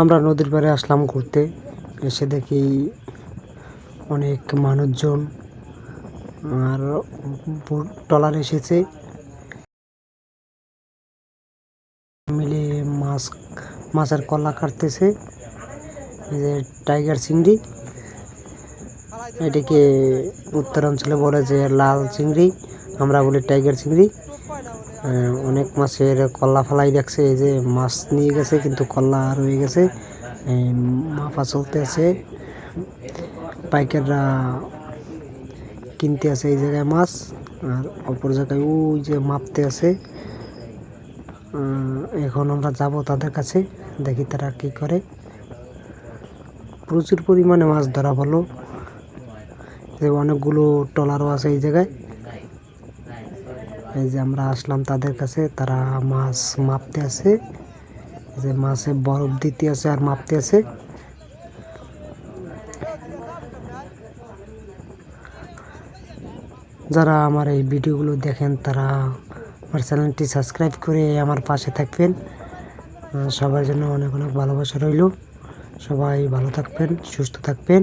আমরা নদীর পাড়ে আসলাম ঘুরতে। এসে দেখি অনেক মানুষজন আর ট্রলার এসেছে। মিলে মাছ, মাছের কলা কাটতেছে। এই যে টাইগার চিংড়ি। এটিকে উত্তরাঞ্চলে বলে যে লাল চিংড়ি। আমরা বলি টাইগার চিংড়ি। অনেক মাছের কল্লা ফেলাই দেখছে এই যে মাছ নিয়ে গেছে, কিন্তু কল্লা রয়ে গেছে। মাপা চলতে আছে। পাইকাররা কিনতে আছে এই জায়গায় মাছ, আর অপর জায়গায় ওই যে মাপতে আছে এখন আমরা যাব তাদের কাছে, দেখি তারা কি করে। প্রচুর পরিমাণে মাছ ধরা হলো। যে অনেকগুলো ট্রলারও আছে এই জায়গায়। এই যে আমরা আসলাম তাদের কাছে, তারা মাছ মাপতে আছে। যে মাছে বরফ দিতে আছে আর মাপতে আছে। যারা আমার এই ভিডিওগুলো দেখেন, তারা আমার চ্যানেলটি সাবস্ক্রাইব করে আমার পাশে থাকবেন। সবার জন্য অনেক অনেক ভালোবাসা রইল। সবাই ভালো থাকবেন, সুস্থ থাকবেন।